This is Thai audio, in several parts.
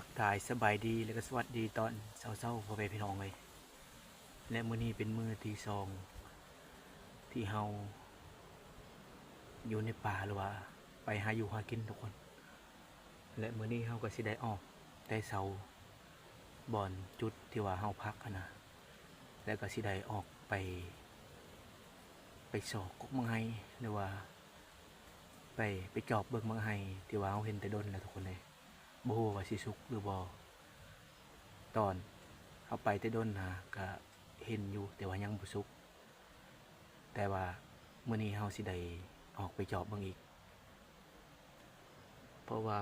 ทักทายสบายดีแล้วก็สวัสดีตอนเช้าๆพ่อแม่พี่น้องเลยและมื้อนี้เป็นมื้อที่สองที่เฮาอยู่ในป่าหรือว่า ไปหาอยู่หากินทุกคน และมื้อนี้เฮาก็สิได้ออกแต่เช้าบ่อนจุดที่ว่าเฮาพักนะแล้วก็สิได้ออกไป ไปสอกกมังไฮหรือว่า ไปไปจอบเบิ่งมังไฮที่ว่าเฮาเห็นแต่ดนแล้วทุกคนเลย บ่ฮู้ว่าสิสุกหรือบ่ตอนเอาไปแต่ดนนะก็เห็นอยู่แต่ว่ายังบ่สุก แต่ว่าเมื้อนี้เฮาสิได้ออกไปจอบเบิ่งอีก เพราะว่า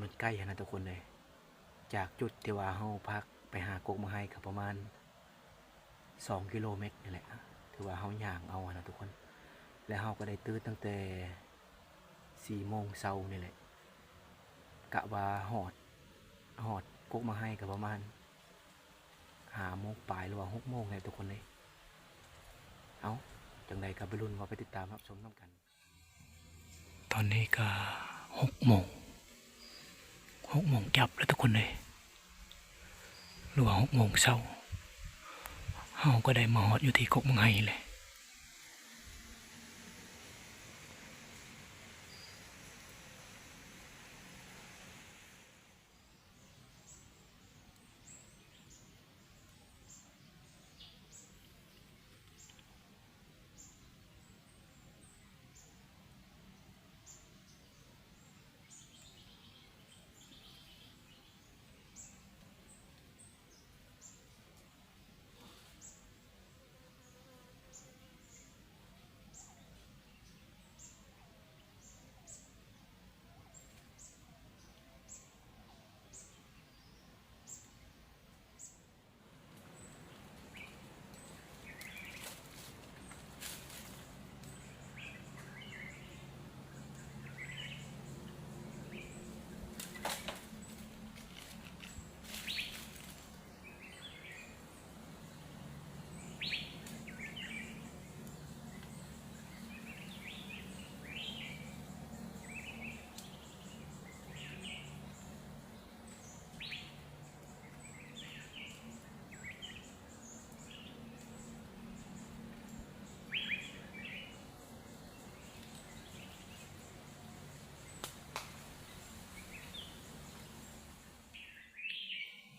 มันใกล้นะทุกคนเลย จากจุดที่ว่าเฮาพักไปหากกมาให้ก็ประมาณ 2 กิโลเมตรนี่แหละถือว่าเฮาย่างเอาอะนะทุกคน แล้วเฮาก็ได้ตื่นตั้งแต่4โมงเช้านี่แหละ กะว่าหอดหอดกกมาให้กับประมาณหาโมงปลายหรือว่าหกโมงไงทุกคนเลย เอาจังใดกับไปรุ่นว่าไปติดตามรับชมน้ำกัน ตอนนี้ก็หกโมงหกโมงจับแล้วทุกคนเลยหรือว่าหกโมงเช้าเฮาก็ได้มาฮอดอยู่ที่กกมังไฮเลย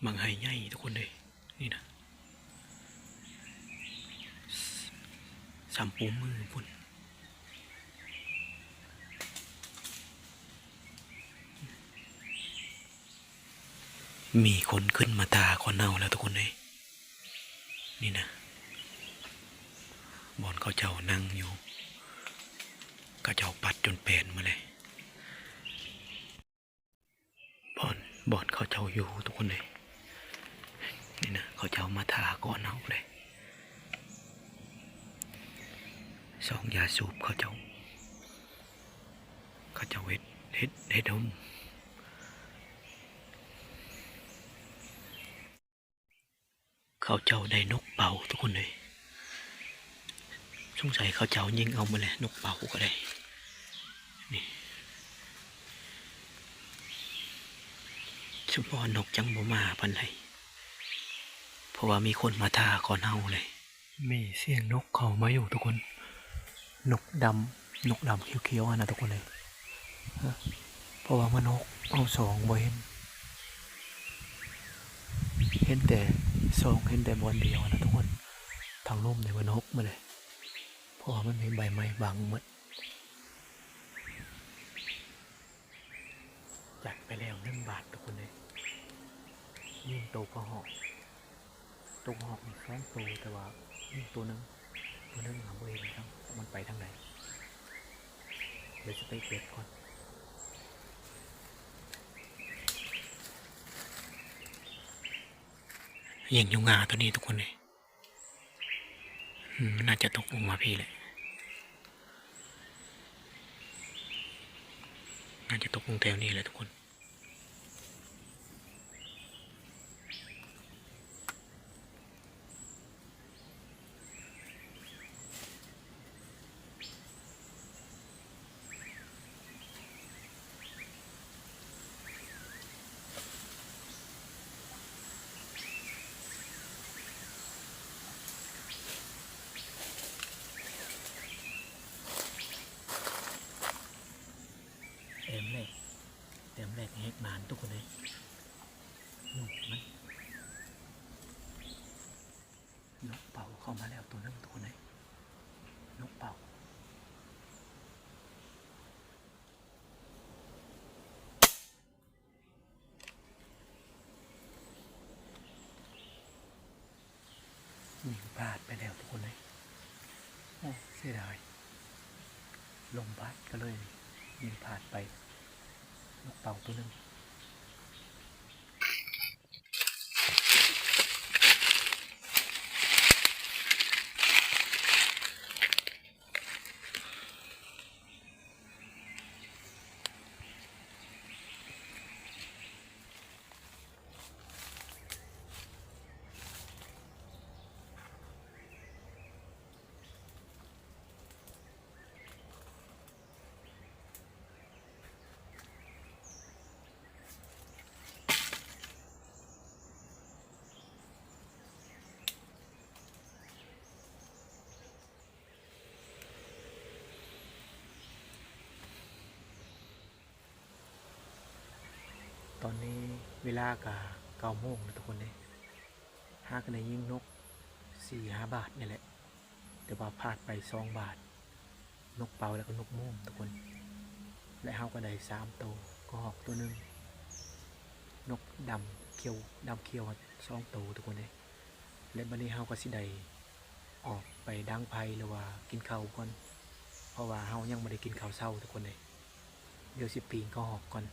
มังไฮใหญ่ทุกคนเลยนี่นะสามปูมือพุ่นมีคนขึ้นมาตาคนเน่าแล้วทุกคนเลยนี่นะบอนเขาเจ้านั่งอยู่เขาเจ้าปัดจนเปลนมาเลยบอนบอนเขาเจ้าอยู่ทุกคนเลย นี่นะเขาจะเอามาทาก่อนเอาเลยสองยาสูบเขาเจ้าเขาเจ้าเฮ็ดเฮ็ดเฮ็ดดมเขาเจ้าได้นกเป่าทุกคนเลยสงสัยเขาเจ้ายิงเอามาเลยนกเป่าก็ได้นี่ชุบอนนกจังบ่มาพันไหน เพราะว่ามีคนมาท่าก่อนเฮาเลย มีเสียงนกเขามาอยู่ทุกคน นกดำนกดำเขียวๆอะนะทุกคนเลยเพราะว่ามันนกเอาสองบ่เห็น เห็นแต่สองเห็นแต่บอลเดียวนะทุกคน ทางร่มในวันนกมาเลย เพราะว่ามันมีใบไม้บังหมดจัดไปแล้วหนึ่งบาททุกคนเลยยิ่งโตก็หอก ตัวหอกมีสองตัวแต่ว่ามีตัวนึงตัวนึงหาบ่เห็นครับมันไปทางไหนเดี๋ยวจะไปเก็บก่อนยิงยุงงาตัวนี้ทุกคนเลยน่าจะตกลงมาพี่แหละน่าจะตกลงแถวนี้แหละทุกคน กแหกหมานทุกคนเลยนกมันนก เป่าเข้ามาแล้วตัวนึงทุกคนเลยนกเป่ายิงพลาดไปแล้วทุกคนเลยโอ้เสียดายลงพัดก็เลยยิงพลาดไปนกเป่าตัวหนึ่งตอนนี้ เวลากะเก้าโมงแล้วทุกคนเลยหากันได้ยิงนกสี่ห้าบาทนี่แหละ แต่ว่าพลาดไปสองบาท นกเป่าแล้วก็นกม่งทุกคน และเฮาก็ได้สามตัวก็หอกตัวหนึ่งนกดำเขียวดำเขียวสองตัวทุกคนเลยและบันนี้เฮาก็สิได้ออกไปดังไพหรือว่ากินข้าวก่อน เพราะว่าเฮายังไม่ได้กินข้าวเช้าทุกคนเลยเดี๋ยวสิปีนก็หอกก่อน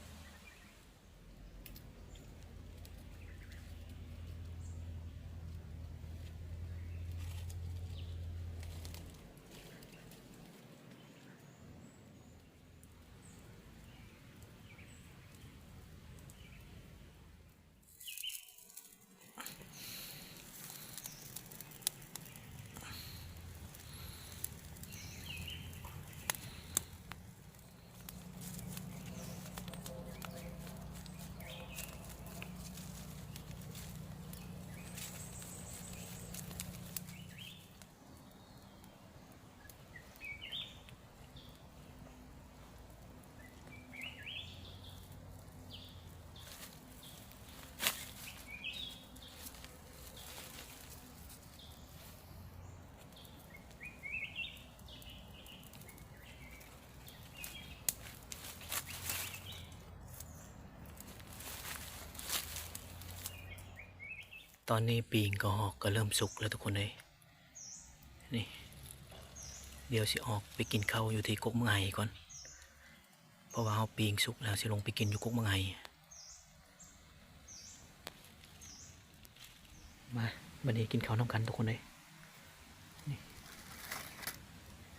ตอนนี้ปีงก็หอกก็เริ่มสุกแล้วทุกคนเลยนี่ เดี๋ยวสิออกไปกินข้าวอยู่ที่กกเมืองไห้ก่อน เพราะว่าเอาปีงสุกแล้วสิลงไปกินอยู่กกเมืองไห้มาวันนี้กินข้าวน้ำกันทุกคนเลยนี่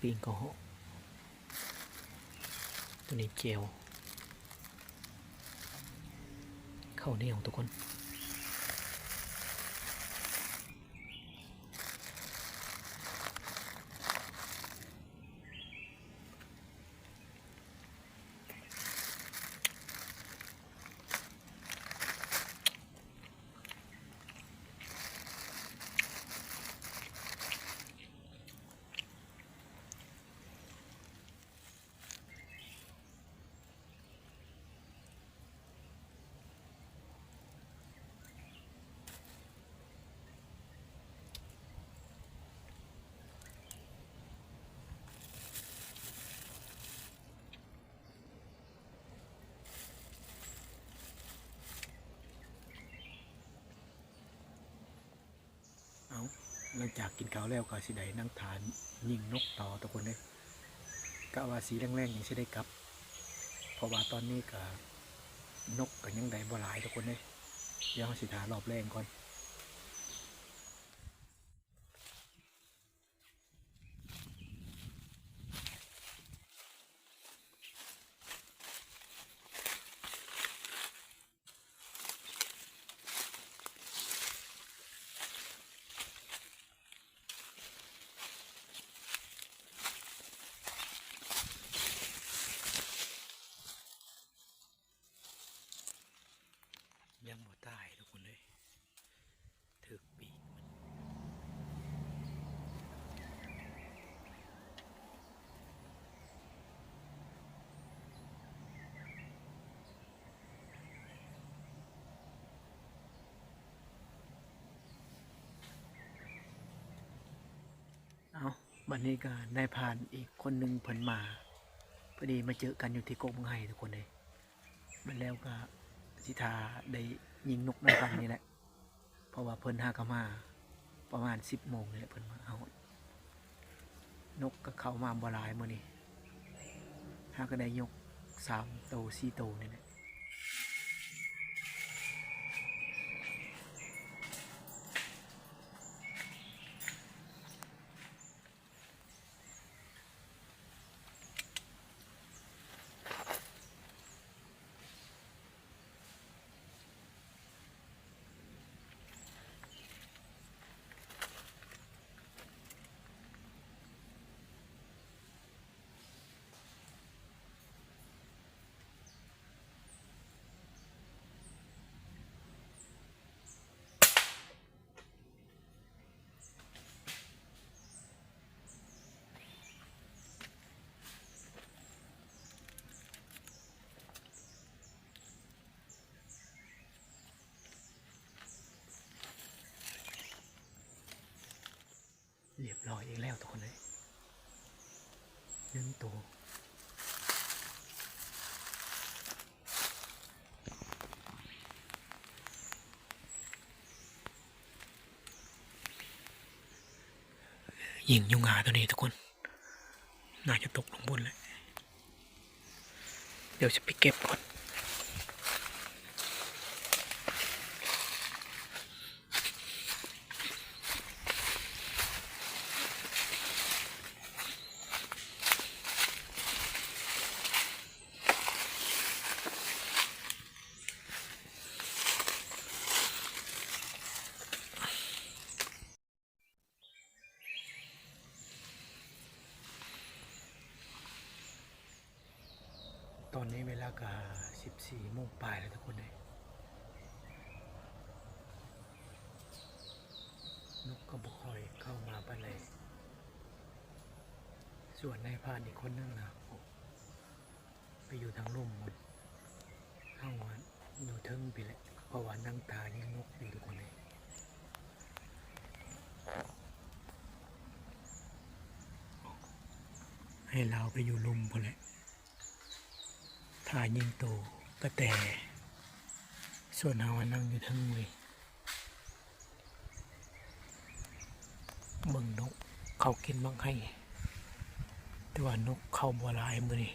ปีงก็หอกตัวนี้เจลข้าวเหนียวทุกคน เอา หลังจากกินข้าวแล้วก็สิได้นั่งทานยิงนกต่อทุกคนเลยกะว่าสีแรงๆยังสิได้กลับ เพราะว่าตอนนี้ก็นกก็ยังได้บ่หลายทุกคนเลยเดี๋ยวเราสิถารอบแรงก่อน ยังบ่ตายทุกคนเลยถึกปีกมัน บัดนี้ก็นายพานอีกคนหนึ่งเพิ่นมาพอดีมาเจอกันอยู่ที่กกงไห้ทุกคนเลยมันแล้วก็สิทาได้ยิงนกนายพันนี่แหละ เพราะว่าเพิ่นหากมา ประมาณสิบโมงนี่แหละเพิ่นมาเอา นกก็เข้ามาบลายมื้อนี้หาก็ได้ยกสามโตวสี่โตวนี่แหละ รียบร้อยอีกแล้วทุกคนเลยหนึ่งตัวยิงยุงหาตัวนี้ทุกคน น่าจะตกลงบนเลย เดี๋ยวจะไปเก็บก่อน อนนี้เวลากา14โมงปลายแล้วทุกคนเลยนกก็บคอยเข้ามาไปเลย ส่วนนายพานอีกคนนึงนะไปอยู่ทางลุ่มหมดเข้ามาอยู่เทิงไปแหละเพราะว่านั่งตายิงนกอยู่ทุกคนเลยให้เราไปอยู่ลุ่มพอแหละายยิงโตก็แต่ส่วนเฮาอะนั่งอยู่ทั้งเวยเบิ่งนกเขากินบ้างให้ แต่ว่านกเขาบัวลายมือนี่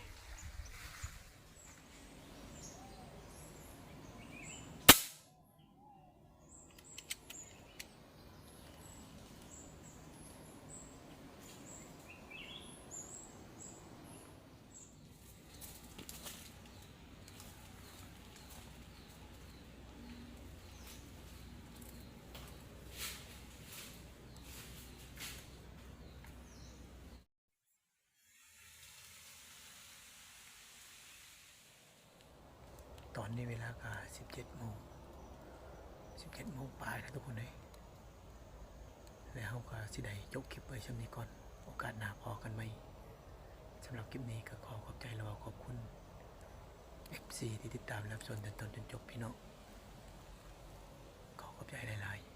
อนนี้เวลาก็สิบเจ็ดโมงสิบเจ็ดโมงปลายนะทุกคนเลยแล้วก็สิใดยกคลิปไปชมนี้ก่อน โอกาสหน้าพอกันไหมสำหรับคลิปนี้ก็ขอขอบใจรอขอบคุณ FC ที่ติดตามรับชมจนจนจนจบพี่น้องขอขอบใจหลายๆ